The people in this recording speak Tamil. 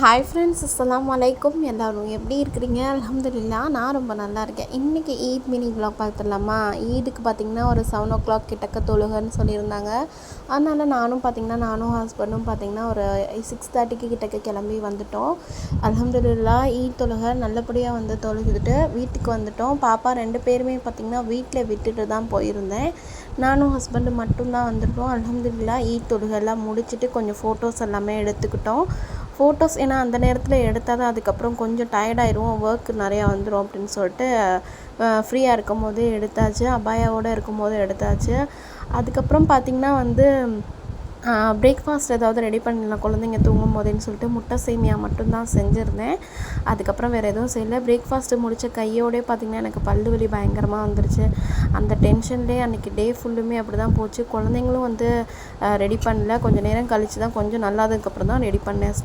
ஹாய் ஃப்ரெண்ட்ஸ் அஸ்லாம் வலைக்கும் எல்லோரும் எப்படி இருக்கிறீங்க? அலமதுல்லா நான் ரொம்ப நல்லா இருக்கேன். இன்றைக்கி ஈத் மினி விளாக் பார்த்துடலாமா? ஈதுக்கு பார்த்திங்கன்னா ஒரு செவன் ஓ கிளாக் கிட்டக்க தொழுகன்னு சொல்லியிருந்தாங்க. அதனால் நானும் பார்த்திங்கன்னா நானும் ஹஸ்பண்டும் பார்த்திங்கன்னா ஒரு சிக்ஸ் தேர்ட்டிக்கு கிட்டக்க கிளம்பி வந்துட்டோம். அலமதுல்லா ஈத் தொழுகை நல்லபடியாக வந்து தொழுதுட்டு வீட்டுக்கு வந்துட்டோம். பாப்பா ரெண்டு பேருமே பார்த்திங்கன்னா வீட்டில் விட்டுட்டு தான் போயிருந்தேன். நானும் ஹஸ்பண்டு மட்டும்தான் வந்துட்டோம் அலமதுல்லா ஈத் தொழுகெல்லாம் முடிச்சுட்டு கொஞ்சம் ஃபோட்டோஸ் எல்லாமே எடுத்துக்கிட்டோம். ஃபோட்டோஸ் ஏன்னா அந்த நேரத்தில் எடுத்தால் தான் அதுக்கப்புறம் கொஞ்சம் டயர்டாயிரும் ஒர்க் நிறையா வந்துடும் அப்படின்னு சொல்லிட்டு ஃப்ரீயாக இருக்கும் போதே எடுத்தாச்சு அபாயாவோடு இருக்கும் போது எடுத்தாச்சு. அதுக்கப்புறம் பார்த்திங்கன்னா வந்து பிரேக்ஃபாஸ்ட் ஏதாவது ரெடி பண்ணிடலாம் குழந்தைங்க தூங்கும் போதேன்னு சொல்லிட்டு முட்டை சேமியா மட்டும்தான் செஞ்சுருந்தேன். அதுக்கப்புறம் வேறு எதுவும் செய்யலை. பிரேக்ஃபாஸ்ட்டு முடித்த கையோடே பார்த்திங்கன்னா எனக்கு பல்லு வலி பயங்கரமாக வந்துருச்சு. அந்த டென்ஷன்லேயே அன்றைக்கி டே ஃபுல்லுமே அப்படி தான் போச்சு. குழந்தைங்களும் வந்து ரெடி பண்ணல. கொஞ்சம் நேரம் கழித்து தான் கொஞ்சம் நல்லாததுக்கப்புறம் தான் ரெடி பண்ணேன்